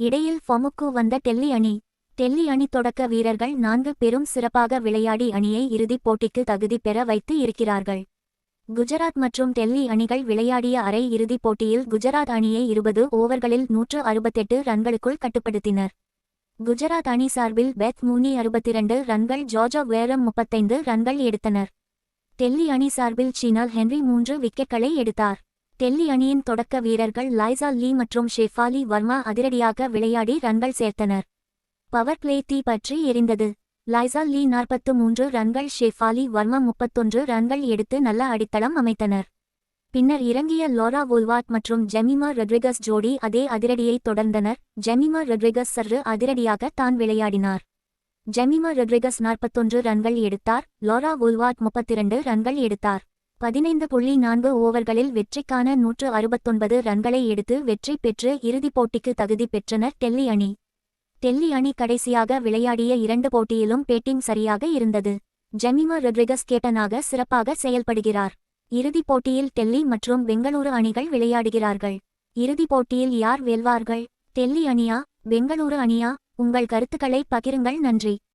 இடையில் ஃபொமுக்கு வந்த டெல்லி அணி. டெல்லி அணி தொடக்க வீரர்கள் நான்கு பெரும் சிறப்பாக விளையாடி அணியை இறுதிப் போட்டிக்கு தகுதி பெற வைத்து இருக்கிறார்கள். குஜராத் மற்றும் டெல்லி அணிகள் விளையாடிய அரை இறுதிப் போட்டியில் குஜராத் அணியை இருபது ஓவர்களில் நூற்று அறுபத்தெட்டு ரன்களுக்குள் கட்டுப்படுத்தினர். குஜராத் அணி சார்பில் பெத் மூனி அறுபத்திரண்டு ரன்கள் ஜார்ஜா வேரம் முப்பத்தைந்து ரன்கள் எடுத்தனர். டெல்லி அணி சார்பில் சீனால் ஹென்றி மூன்று விக்கெட்களை எடுத்தார். டெல்லி அணியின் தொடக்க வீரர்கள் லைசா லீ மற்றும் ஷெஃபாலி வர்மா அதிரடியாக விளையாடி ரன்கள் சேர்த்தனர். பவர் பிளே தீ பற்றி எரிந்தது. லைசா லீ நாற்பத்து மூன்று ரன்கள் ஷெஃபாலி வர்மா முப்பத்தொன்று ரன்கள் எடுத்து நல்ல அடித்தளம் அமைத்தனர். பின்னர் இறங்கிய லோரா வுல்வாட் மற்றும் ஜெமிமா ரெட்ரிகஸ் ஜோடி அதே அதிரடியை தொடர்ந்தனர். ஜெமிமா ரெட்ரிகஸ் சர்று அதிரடியாக தான் விளையாடினார். ஜெமிமா ரெட்ரிகஸ் நாற்பத்தொன்று ரன்கள் எடுத்தார் லோரா வுல்வாட் முப்பத்திரண்டு ரன்கள் எடுத்தார். பதினைந்து புள்ளி நான்கு ஓவர்களில் வெற்றிக்கான நூற்று அறுபத்தொன்பது ரன்களை எடுத்து வெற்றி பெற்று இறுதிப் போட்டிக்கு தகுதி பெற்றனர் டெல்லி அணி. டெல்லி அணி கடைசியாக விளையாடிய இரண்டு போட்டியிலும் பேட்டிங் சரியாக இருந்தது. ஜெமிமா ரொட்ரிகஸ் கேப்டனாக சிறப்பாக செயல்படுகிறார். இறுதிப் போட்டியில் டெல்லி மற்றும் பெங்களூரு அணிகள் விளையாடுகிறார்கள். இறுதிப் போட்டியில் யார் வெல்வார்கள்? டெல்லி அணியா? பெங்களூரு அணியா? உங்கள் கருத்துக்களை பகிருங்கள் நன்றி.